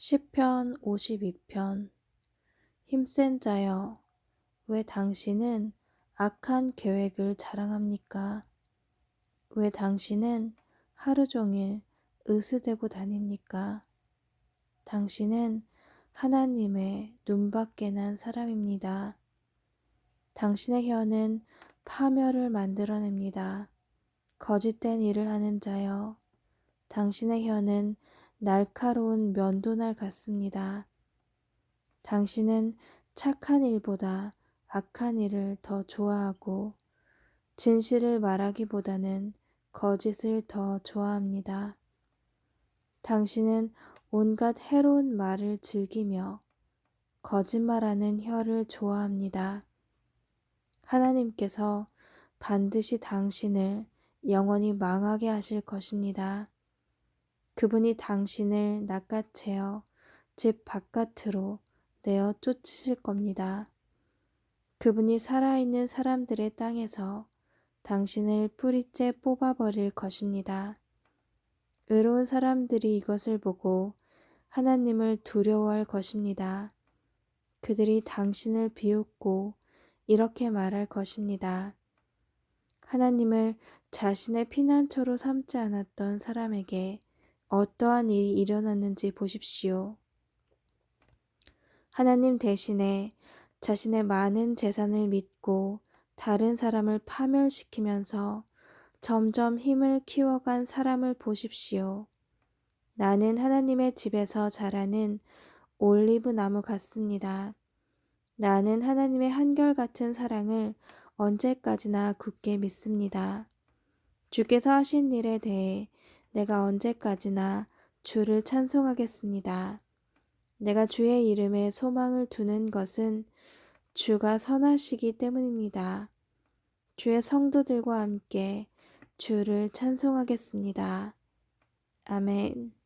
시편 52편 힘센 자여 왜 당신은 악한 계획을 자랑합니까? 왜 당신은 하루 종일 으스대고 다닙니까? 당신은 하나님의 눈밖에 난 사람입니다. 당신의 혀는 파멸을 만들어냅니다. 거짓된 일을 하는 자여, 당신의 혀는 날카로운 면도날 같습니다. 당신은 착한 일보다 악한 일을 더 좋아하고 진실을 말하기보다는 거짓을 더 좋아합니다. 당신은 온갖 해로운 말을 즐기며 거짓말하는 혀를 좋아합니다. 하나님께서 반드시 당신을 영원히 망하게 하실 것입니다. 그분이 당신을 낚아채어 집 바깥으로 내어 쫓으실 겁니다. 그분이 살아있는 사람들의 땅에서 당신을 뿌리째 뽑아버릴 것입니다. 의로운 사람들이 이것을 보고 하나님을 두려워할 것입니다. 그들이 당신을 비웃고 이렇게 말할 것입니다. 하나님을 자신의 피난처로 삼지 않았던 사람에게 어떠한 일이 일어났는지 보십시오. 하나님 대신에 자신의 많은 재산을 믿고 다른 사람을 파멸시키면서 점점 힘을 키워간 사람을 보십시오. 나는 하나님의 집에서 자라는 올리브 나무 같습니다. 나는 하나님의 한결같은 사랑을 언제까지나 굳게 믿습니다. 주께서 하신 일에 대해 내가 언제까지나 주를 찬송하겠습니다. 내가 주의 이름에 소망을 두는 것은 주가 선하시기 때문입니다. 주의 성도들과 함께 주를 찬송하겠습니다. 아멘.